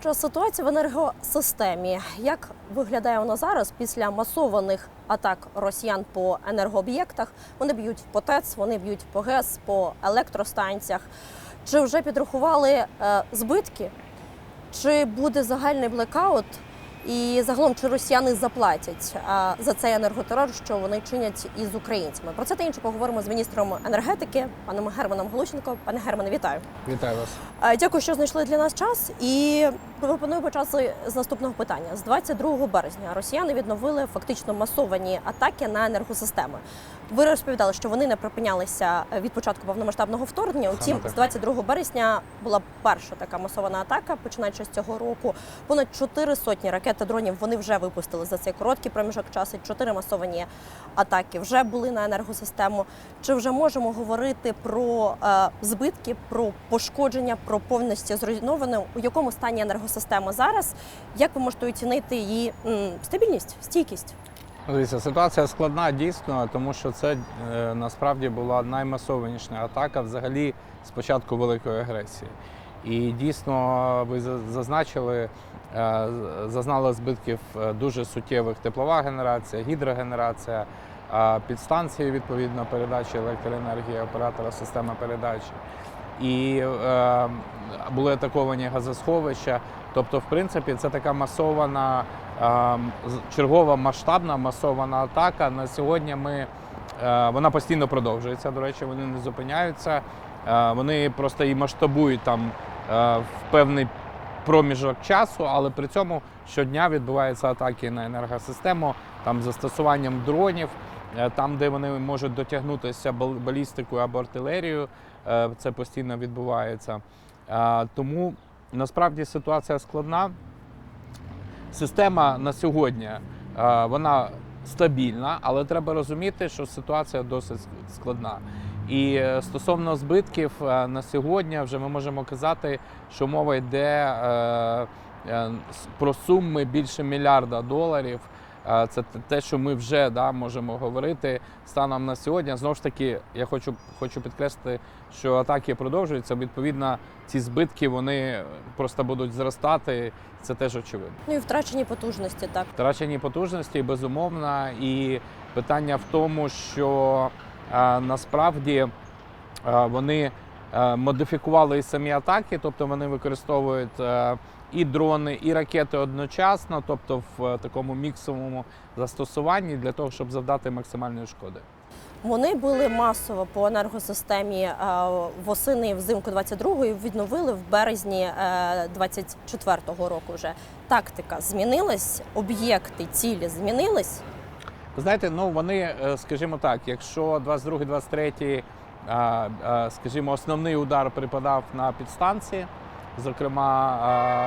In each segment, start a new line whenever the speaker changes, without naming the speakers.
Що ситуація в енергосистемі? Як виглядає вона зараз після масованих атак росіян по енергооб'єктах? Вони б'ють по ТЕЦ, вони б'ють по ГЕС, по електростанціях. Чи вже підрахували е, збитки? Чи буде загальний блекаут? І загалом, чи росіяни заплатять за цей енерготерор, що вони чинять із українцями? Про це та інше поговоримо з міністром енергетики, паном Германом Галущенко. Пане Германе, вітаю.
Вітаю вас.
Дякую, що знайшли для нас час. І пропоную почати з наступного питання. З 22 березня росіяни відновили фактично масовані атаки на енергосистеми. Ви розповідали, що вони не припинялися від початку повномасштабного вторгнення. Утім, з 22 березня була перша така масована атака, починаючи з цього року. Понад чотири сотні ракет та дронів вони вже випустили за цей короткий проміжок часу. Чотири масовані атаки вже були на енергосистему. Чи вже можемо говорити про е, збитки, про пошкодження, про повністю зруйноване? У якому стані енергосистема зараз? Як ви можете оцінити її м, стабільність, стійкість?
Дивіться, ситуація складна дійсно, тому що це е, насправді була наймасованіша атака взагалі з початку великої агресії. І дійсно, ви за- зазначили, е, зазнала збитків е, дуже суттєвих теплова генерація, гідрогенерація, е, підстанції відповідно передачі електроенергії оператора системи передачі. І е, були атаковані газосховища. Тобто, в принципі, це така масована, е, чергова масштабна масована атака. На сьогодні ми е, вона постійно продовжується. До речі, вони не зупиняються. Е, вони просто і масштабують там в певний проміжок часу, але при цьому щодня відбуваються атаки на енергосистему там застосуванням дронів. Е, Там, де вони можуть дотягнутися бал- балістикою або артилерією, е, це постійно відбувається. Е, Тому насправді ситуація складна. Система на сьогодні е, вона стабільна, але треба розуміти, що ситуація досить складна. І е, стосовно збитків е, на сьогодні, вже ми можемо казати, що мова йде е, про суми більше мільярда доларів. Це те- що ми вже да, можемо говорити станом на сьогодні. Знову ж таки, я хочу, хочу підкреслити, що атаки продовжуються. Відповідно, ці збитки вони просто будуть зростати. Це теж очевидно.
Ну і втрачені потужності, так.
Втрачені потужності, безумовно, і питання в тому, що насправді е, вони е, модифікували і самі атаки, тобто вони використовують е, і дрони, і ракети одночасно, тобто в такому міксовому застосуванні для того, щоб завдати максимальної шкоди.
Вони були масово по енергосистемі восени взимку 22-го і відновили в березні е, 24-го року. Вже тактика змінилась, об'єкти, цілі змінились.
Ви знаєте, ну вони, е, скажімо так, якщо 22-23, скажімо, основний удар припадав на підстанції, зокрема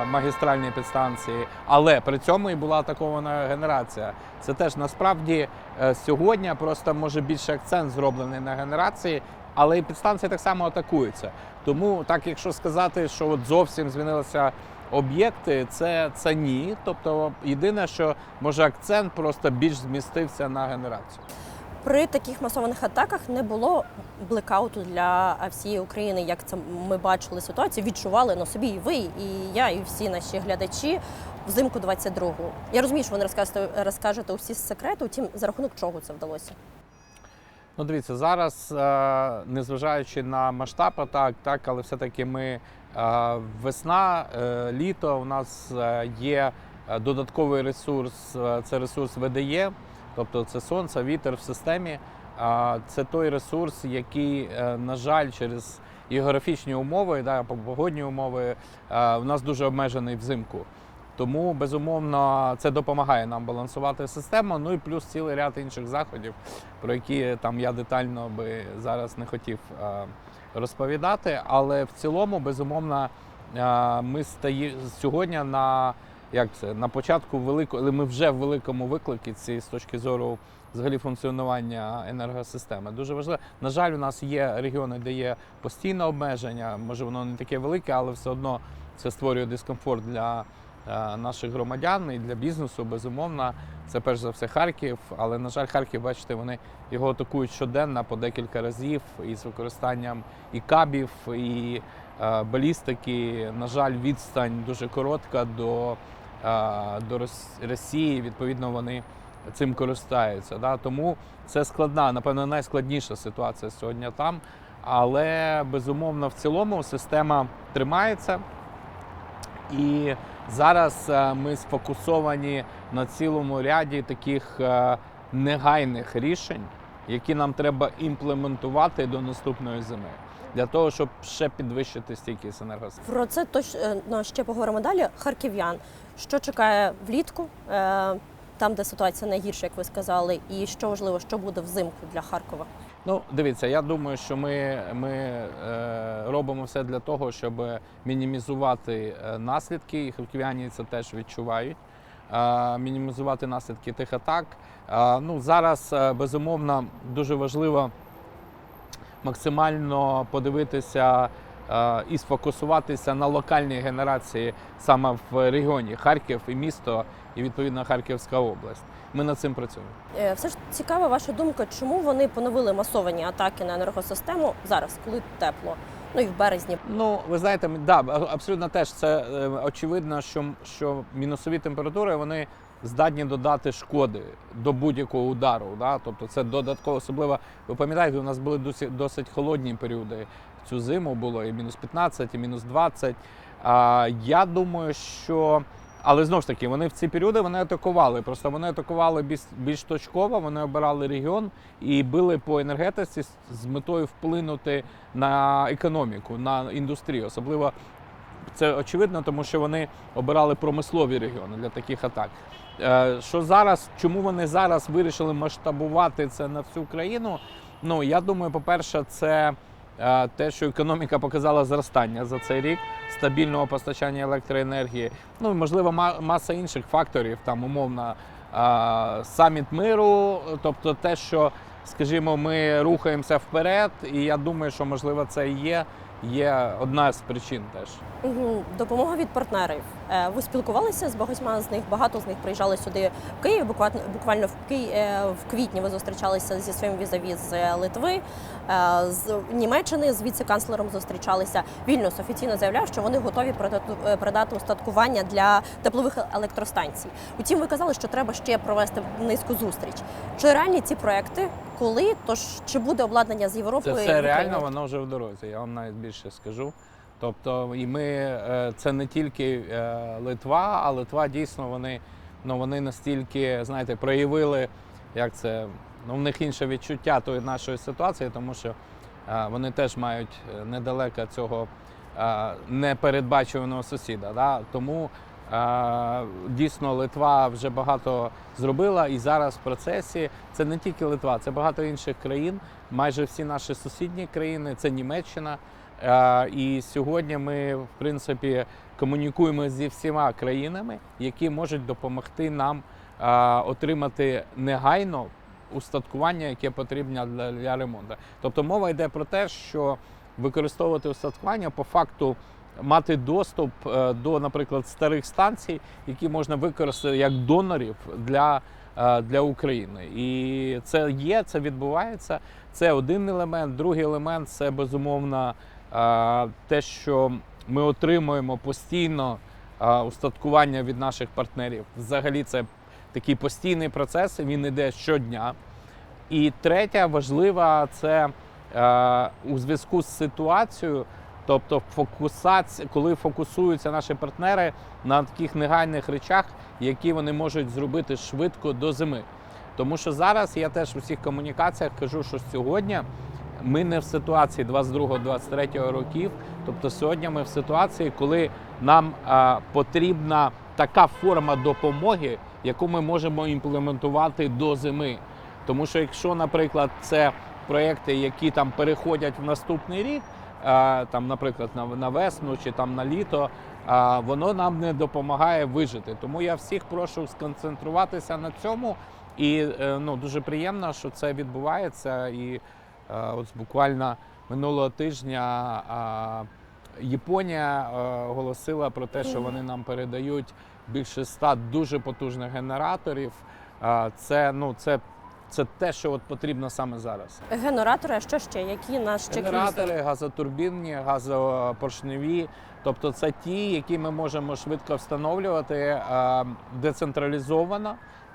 е, магістральні підстанції, але при цьому і була атакована генерація. Це теж насправді е, сьогодні просто може більше акцент зроблений на генерації, але і підстанції так само атакуються. Тому, так якщо сказати, що от зовсім змінилися об'єкти, це, це ні. Тобто, єдине, що може акцент просто більш змістився на генерацію.
При таких масованих атаках не було блекауту для всієї України, як це ми бачили ситуацію, відчували на собі і ви, і я, і всі наші глядачі взимку 22-го. Я розумію, що ви не розкажете, розкажете усі секрети, утім, за рахунок чого це вдалося.
Ну, дивіться, зараз, е, незважаючи на масштаб атак, так, але все-таки ми весна, е, літо, у нас е, є е, додатковий ресурс, е, це ресурс ВДЄ, тобто це сонце, вітер в системі. Це той ресурс, який, е, на жаль, через географічні умови, да, погодні умови, е, у нас дуже обмежений взимку. Тому безумовно це допомагає нам балансувати систему. Ну і плюс цілий ряд інших заходів, про які там я детально би зараз не хотів е, розповідати. Але в цілому, безумовно, е, ми стаї сьогодні на як це на початку великого, ми вже в великому виклиці з точки зору взагалі функціонування енергосистеми. Дуже важливо. На жаль, у нас є регіони, де є постійне обмеження. Може, воно не таке велике, але все одно це створює дискомфорт для наших громадян і для бізнесу. Безумовно, це перш за все Харків. Але на жаль, Харків, бачите, вони його атакують щоденно по декілька разів із використанням і кабів, і е, балістики. На жаль, відстань дуже коротка до, е, до Росії. Відповідно, вони цим користаються. Да? Тому це складна, напевно, найскладніша ситуація сьогодні там. Але безумовно в цілому система тримається. І зараз е, ми сфокусовані на цілому ряді таких е, негайних рішень, які нам треба імплементувати до наступної зими, для того, щоб ще підвищити стійкість енергосистеми.
Про це точно ще поговоримо далі. Харків'ян, що чекає влітку, е, там, де ситуація найгірша, як ви сказали, і що важливо, що буде взимку для Харкова.
Ну, дивіться, я думаю, що ми, ми е, робимо все для того, щоб мінімізувати е, наслідки, і харків'яні це теж відчувають. Е, мінімізувати наслідки тих атак. Е, ну, зараз, е, безумовно, дуже важливо максимально подивитися е, і сфокусуватися на локальній генерації саме в регіоні Харків і місто, і відповідно Харківська область. Ми над цим працюємо.
Е, Все ж цікава ваша думка, чому вони поновили масовані атаки на енергосистему зараз, коли тепло? Ну і в березні.
Ну, ви знаєте, да, абсолютно теж це е, очевидно, що, що мінусові температури вони здатні додати шкоди до будь-якого удару. Да? Тобто це додатково, особливо, ви пам'ятаєте, у нас були досить, досить холодні періоди. Цю зиму було і мінус 15, і мінус 20. А, я думаю, що. Але знову ж таки, вони в ці періоди вони атакували. Просто вони атакували більш, більш точково, вони обирали регіон і били по енергетиці з- з метою вплинути на економіку, на індустрію. Особливо це очевидно, тому що вони обирали промислові регіони для таких атак. Е, Що зараз, чому вони зараз вирішили масштабувати це на всю країну? Ну я думаю, по-перше, це те, що економіка показала зростання за цей рік, стабільного постачання електроенергії. Ну і можливо, ма- маса інших факторів, там умовно саміт миру, тобто те, що, скажімо, ми рухаємося вперед, і я думаю, що можливо це і є, є одна з причин теж.
Допомога від партнерів. Е, Ви спілкувалися з багатьма з них? Багато з них приїжджали сюди в Київ. Буквально в Ки... е, в квітні ви зустрічалися зі своїм візаві з е, Литви, з Німеччини з віце-канцлером зустрічалися. Вільнюс офіційно заявляв, що вони готові передати, е, устаткування для теплових електростанцій. Утім, ви казали, що треба ще провести низьку зустріч. Чи реальні ці проекти? Коли тож чи буде обладнання з Європи?
Це все реально, воно вже в дорозі. Я вам навіть більше скажу. Тобто, і ми е, це не тільки е, Литва, а Литва дійсно вони, ну, вони настільки, знаєте, проявили, як це, ну, в них інше відчуття тої нашої ситуації, тому що е, вони теж мають недалеко цього непередбачуваного сусіда. Да? Тому дійсно Литва вже багато зробила і зараз в процесі. Це не тільки Литва, це багато інших країн, майже всі наші сусідні країни, це Німеччина. І сьогодні ми, в принципі, комунікуємо зі всіма країнами, які можуть допомогти нам отримати негайно устаткування, яке потрібно для, для ремонту. Тобто мова йде про те, що використовувати устаткування по факту. Мати доступ е, до, наприклад, старих станцій, які можна використати як донорів для, е, для України. І це є, це відбувається. Це один елемент. Другий елемент це безумовно е, те, що ми отримуємо постійно устаткування від наших партнерів. Взагалі, це такий постійний процес. Він іде щодня. І третя важлива це у зв'язку з ситуацією. Тобто фокусація, коли фокусуються наші партнери на таких негайних речах, які вони можуть зробити швидко до зими. Тому що зараз я теж у всіх комунікаціях кажу, що сьогодні ми не в ситуації 22-23 років. Тобто сьогодні ми в ситуації, коли нам а, потрібна така форма допомоги, яку ми можемо імплементувати до зими. Тому що якщо, наприклад, це проекти, які там переходять в наступний рік, там, наприклад, на, на весну чи там на літо, воно нам не допомагає вижити. Тому я всіх прошу сконцентруватися на цьому. І е, ну, дуже приємно, що це відбувається. І е, от буквально минулого тижня Японія е, оголосила про те, що вони нам передають більше ста дуже потужних генераторів. Це, ну, це це те, що от потрібно саме зараз.
Генератори, а що ще? Які нас ще
Генератори, газотурбінні, газопоршневі. Тобто це ті, які ми можемо швидко встановлювати е, децентралізовано.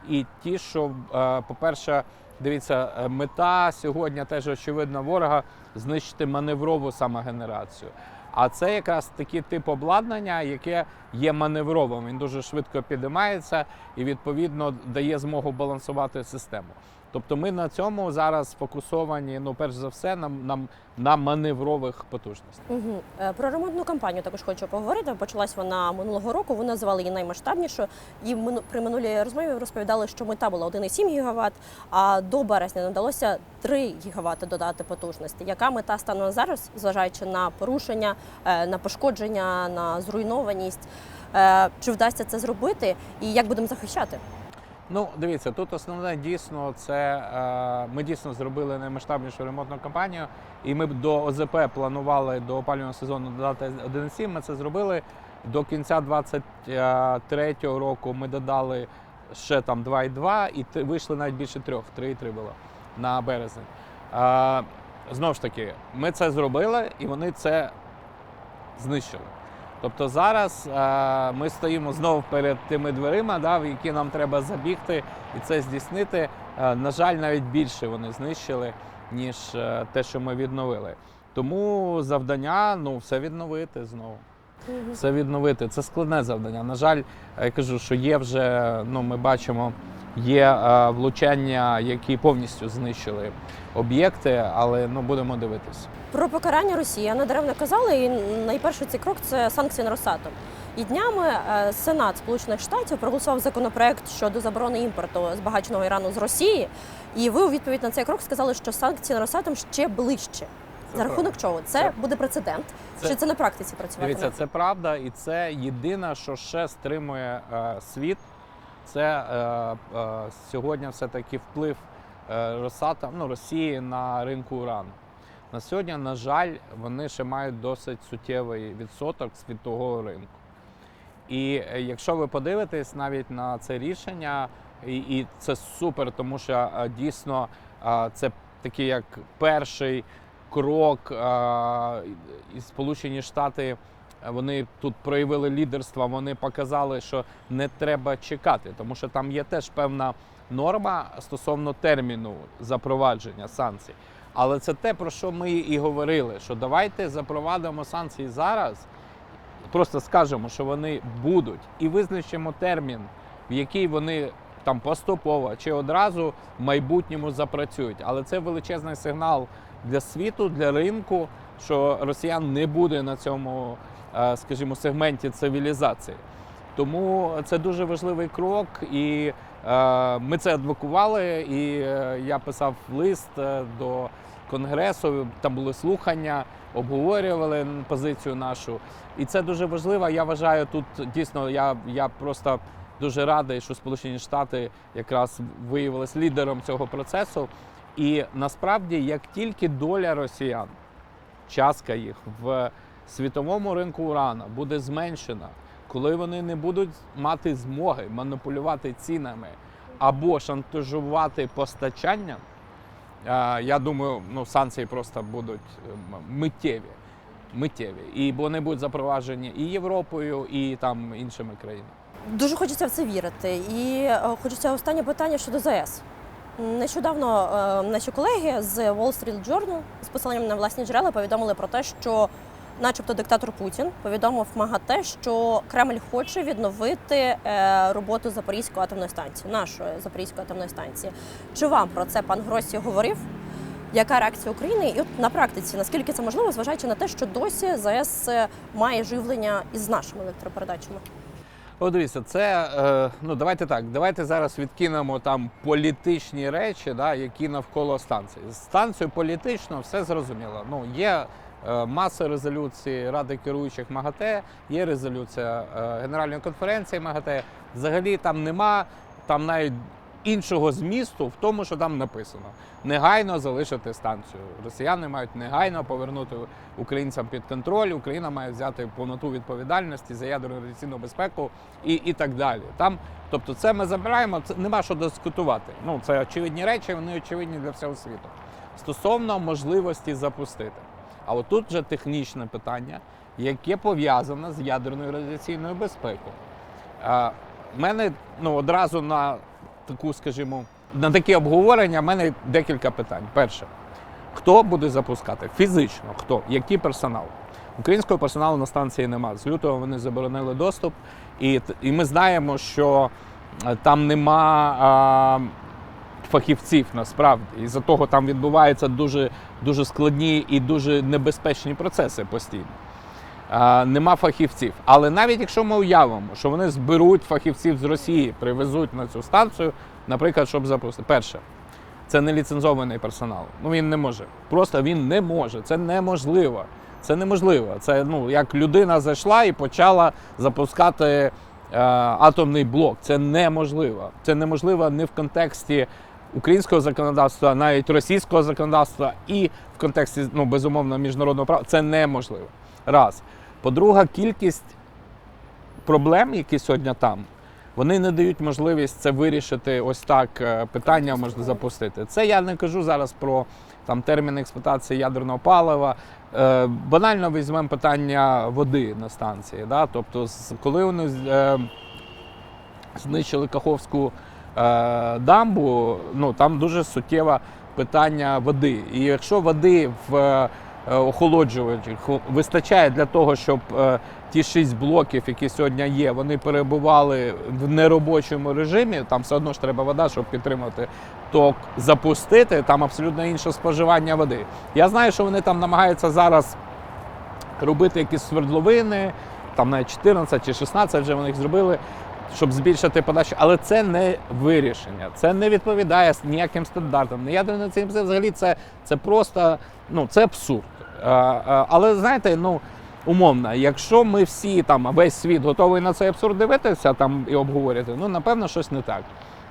І ті, що, е, по-перше, дивіться, е, мета сьогодні теж очевидно ворога знищити маневрову самогенерацію. А це якраз такий тип обладнання, яке є маневровим. Він дуже швидко підіймається і відповідно дає змогу балансувати систему. Тобто ми на цьому зараз фокусовані, ну перш за все, на, на, на маневрових потужностях.
Угу. Про ремонтну кампанію також хочу поговорити. Почалась вона минулого року. Ви називали її наймасштабнішою. І при минулій розмові розповідали, що мета була 1,7 ГВт, а до березня не вдалося 3 ГВт додати потужності. Яка мета стану на зараз, зважаючи на порушення, е, на пошкодження, на зруйнованість? Е, Чи вдасться це зробити, і як будемо захищати?
Ну, дивіться, тут основне дійсно це е, ми дійсно зробили наймасштабнішу ремонтну кампанію, і ми до ОЗП планували до опалювального сезону додати 1,7. Ми це зробили. До кінця 23-го року ми додали ще там 2,2 і вийшли навіть більше трьох, 3,3 було на березень. Е, знову ж таки, ми це зробили, і вони це знищили. Тобто зараз е, ми стоїмо знову перед тими дверима, да, в які нам треба забігти і це здійснити. Е, на жаль, навіть більше вони знищили, ніж е, те, що ми відновили. Тому завдання ну, все відновити знову. Все відновити. Це складне завдання. На жаль, я кажу, що є вже, ну ми бачимо, є е, влучання, які повністю знищили об'єкти, але ну будемо дивитися.
Про покарання Росії надаремно казали, і найперший цей крок це санкції на Росатом. І днями е, Сенат Сполучених Штатів проголосував законопроект щодо заборони імпорту збагаченого Ірану з Росії. І ви у відповідь на цей крок сказали, що санкції на Росатом ще ближче. За рахунок чого? Це,
Це-
буде прецедент.
це-
Чи це на практиці працюватиме?
Дивіться, це правда, і це єдине, що ще стримує е, світ. Це е, е, сьогодні все-таки вплив е, Росатом, ну, Росії на ринку урану. На сьогодні, на жаль, вони ще мають досить суттєвий відсоток світового ринку. І е, якщо ви подивитесь навіть на це рішення, і, і це супер, тому що е, дійсно це такий як перший крок, і Сполучені Штати. Вони тут проявили лідерство, вони показали, що не треба чекати, тому що там є теж певна норма стосовно терміну запровадження санкцій. Але це те, про що ми і говорили: що давайте запровадимо санкції зараз, просто скажемо, що вони будуть, і визначимо термін, в який вони там поступово чи одразу в майбутньому запрацюють. Але це величезний сигнал для світу, для ринку, що росіян не буде на цьому, скажімо, сегменті цивілізації. Тому це дуже важливий крок, і ми це адвокували. І е, я писав лист е, до конгресу. Там були слухання, обговорювали позицію нашу. І це дуже важливо. Я вважаю, тут дійсно я, я просто дуже радий, що Сполучені Штати якраз виявилися лідером цього процесу. І насправді, як тільки доля росіян, частка їх в світовому ринку урану буде зменшена, коли вони не будуть мати змоги маніпулювати цінами або шантажувати постачанням, е, я думаю, ну, санкції просто будуть е, миттєві. Миттєві. І вони будуть запроваджені і Європою, і там іншими країнами.
Дуже хочеться в це вірити. І е, хочеться останнє питання щодо ЗАЕС. Нещодавно наші колеги з Wall Street Journal з посиланням на власні джерела повідомили про те, що, начебто, диктатор Путін повідомив МАГАТЕ, що Кремль хоче відновити е, роботу Запорізької атомної станції, нашої Запорізької атомної станції. Чи вам про це пан Гросі говорив? Яка реакція України? І от на практиці, наскільки це можливо, зважаючи на те, що досі ЗАЕС е, має живлення із нашими електропередачами?
О, дивіться, це е, ну давайте так. Давайте зараз відкинемо там політичні речі, да, які навколо станції. З станцією політично все зрозуміло. Ну є маса резолюцій Ради керуючих МАГАТЕ, є резолюція е, Генеральної конференції МАГАТЕ. Взагалі там нема, там навіть іншого змісту в тому, що там написано. Негайно залишити станцію. Росіяни мають негайно повернути українцям під контроль. Україна має взяти повноту відповідальності за ядерну радіаційну безпеку і, і так далі. Там, тобто, це ми забираємо. Це нема що дискутувати. Ну це очевидні речі, вони очевидні для всього світу. Стосовно можливості запустити. А от тут вже технічне питання, яке пов'язане з ядерною радіаційною безпекою. В мене ну, одразу на таку, скажімо, на такі обговорення в мене декілька питань. Перше, хто буде запускати? Фізично, хто? Який персонал? Українського персоналу на станції немає. З лютого вони заборонили доступ, і, і ми знаємо, що е, там нема фахівців насправді. І за того там відбуваються дуже, дуже складні і дуже небезпечні процеси постійно. А, нема фахівців. Але навіть якщо ми уявимо, що вони зберуть фахівців з Росії, привезуть на цю станцію, наприклад, щоб запустити. Перше, це не ліцензований персонал. Ну він не може. Просто він не може. Це неможливо. Це неможливо. Це ну як людина зайшла і почала запускати е, атомний блок. Це неможливо. Це неможливо не в контексті українського законодавства, навіть російського законодавства, і в контексті ну безумовно міжнародного права. Це неможливо. Раз. По-друге, кількість проблем, які сьогодні там, вони не дають можливість це вирішити ось так е, питання можна запустити. Це я не кажу зараз про там термін експлуатації ядерного палива. Е, банально візьмемо питання води на станції. Да? Тобто, коли вони е, знищили Каховську дамбу, ну там дуже суттєве питання води. І якщо води в е, охолоджувачах вистачає для того, щоб е, ті шість блоків, які сьогодні є, вони перебували в неробочому режимі, там все одно ж треба вода, щоб підтримати, то запустити там абсолютно інше споживання води. Я знаю, що вони там намагаються зараз робити якісь свердловини, там навіть 14 чи 16 вже вони їх зробили, щоб збільшити подачу. Але це не вирішення, це не відповідає ніяким стандартам. Не ядерне це взагалі це, це просто ну, це абсурд. Але знаєте, ну. Умовно, якщо ми всі там, весь світ готовий на цей абсурд дивитися там і обговорювати, ну напевно щось не так.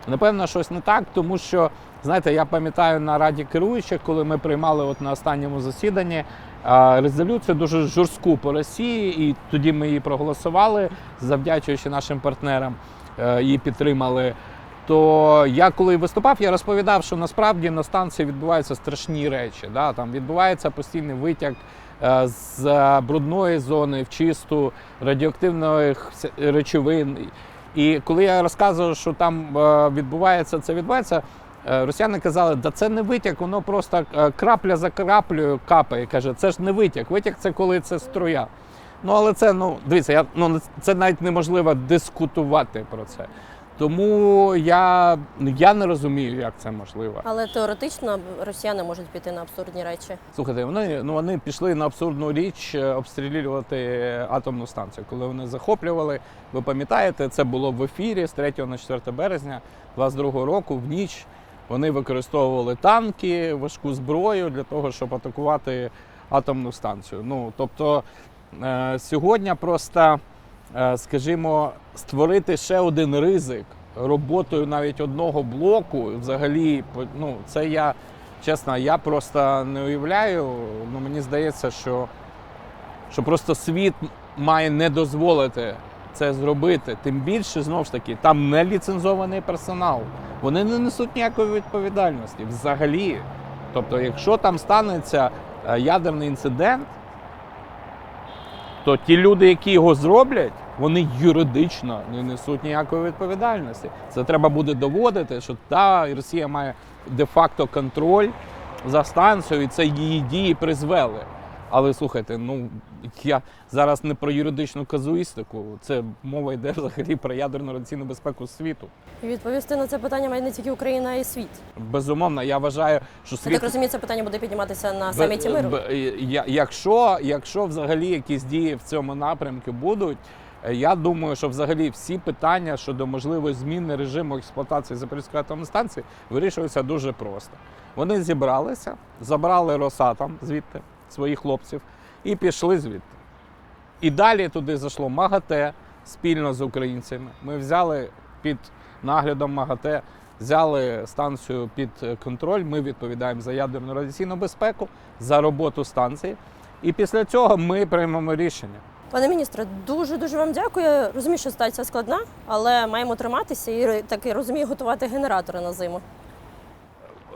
Напевно, щось не так, тому що знаєте, я пам'ятаю на раді керуючих, коли ми приймали от на останньому засіданні а, резолюцію дуже жорстку по Росії, і тоді ми її проголосували, завдячуючи нашим партнерам, е, її підтримали. То я коли виступав, я розповідав, що насправді на станції відбуваються страшні речі. Да? Там відбувається постійний витяг е, з брудної зони в чисту радіоактивних речовин. І коли я розказував, що там е, відбувається, це відбувається. Е, Росіяни казали, да це не витяг, воно просто е, крапля за краплею капає. Каже, це ж не витяг. Витяг це коли це струя. Ну але це ну дивіться, я ну це навіть неможливо дискутувати про це. Тому я, я не розумію, як це можливо.
Але теоретично росіяни можуть піти на абсурдні речі.
Слухайте, вони ну вони пішли на абсурдну річ е, обстрілювати атомну станцію. Коли вони захоплювали, ви пам'ятаєте, це було в ефірі з 3 на 4 березня 22 року в ніч. Вони використовували танки, важку зброю для того, щоб атакувати атомну станцію. Ну тобто е, сьогодні просто, е, скажімо, створити ще один ризик роботою навіть одного блоку, взагалі, ну це я чесно, я просто не уявляю. Ну мені здається, що, що просто світ має не дозволити це зробити. Тим більше, знову ж таки, там не ліцензований персонал. Вони не несуть ніякої відповідальності взагалі. Тобто, якщо там станеться е, ядерний інцидент, то ті люди, які його зроблять, вони юридично не несуть ніякої відповідальності. Це треба буде доводити, що та Росія має де-факто контроль за станцією, і це її дії призвели. Але слухайте, ну я зараз не про юридичну казуїстику, це мова йде взагалі про ядерну радіаційну безпеку світу.
І відповісти на це питання має не тільки Україна, а й світ.
Безумовно, я вважаю, що
Я
світ
так розумію, це питання буде підніматися на саміті миру.
я- Якщо, якщо взагалі якісь дії в цьому напрямку будуть, е, я думаю, що взагалі всі питання щодо можливої зміни режиму експлуатації Запорізької атомної станції вирішуються дуже просто. Вони зібралися, забрали Росатом звідти своїх хлопців і пішли звідти. І далі туди зайшло МАГАТЕ спільно з українцями. Ми взяли під наглядом МАГАТЕ взяли станцію під контроль. Ми відповідаємо за ядерну радіаційну безпеку, за роботу станції. І після цього ми приймемо рішення.
Пане міністре, дуже дуже вам дякую. Розумію, що ситуація складна, але маємо триматися і таки розумію готувати генератори на зиму.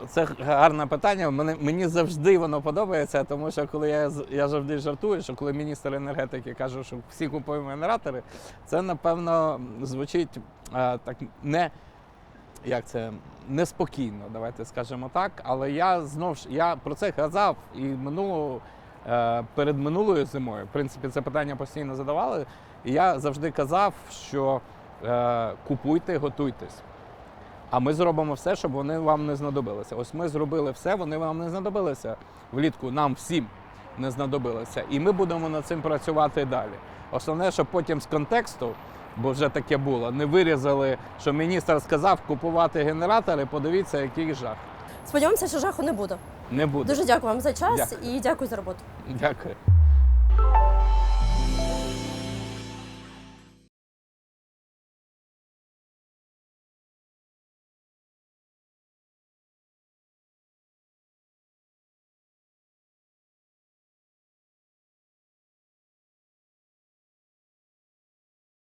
Це гарне питання. Мене мені завжди воно подобається, тому що коли я я завжди жартую, що коли міністр енергетики каже, що всі купуємо генератори, це напевно звучить е, так не як це неспокійно, давайте скажемо так. Але я знов ж я про це казав і минулого е, перед минулою зимою. В принципі, це питання постійно задавали. І я завжди казав, що е, купуйте, готуйтесь. А ми зробимо все, щоб вони вам не знадобилися. Ось ми зробили все, вони вам не знадобилися влітку. Нам всім не знадобилися. І ми будемо над цим працювати далі. Основне, щоб потім з контексту, бо вже таке було, не вирізали, що міністр сказав купувати генератори. Подивіться, який жах.
Сподіваємося, що жаху не буде.
Не буде.
Дуже дякую вам за час
Дякую.
і дякую за роботу.
Дякую.